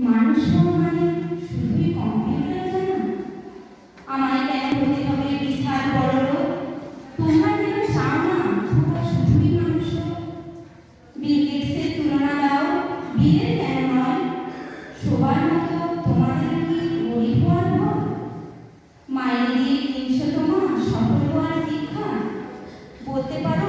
মানুষ মানে শুধুই কম্পিউটার জানা আমায় কেন হতে হবে বিশাল বড় তোমরা কেন চাও না, তোমরা শুধুই মানুষ? বিল তুলনা দাও, বিলের কেন নয় সবার মতো তোমাদের কি গরিব হওয়ার ভয়? মাইনে দিয়ে কিনছো তোমার সফল হওয়ার বলতে পারো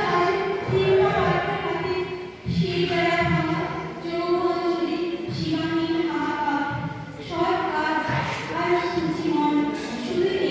truly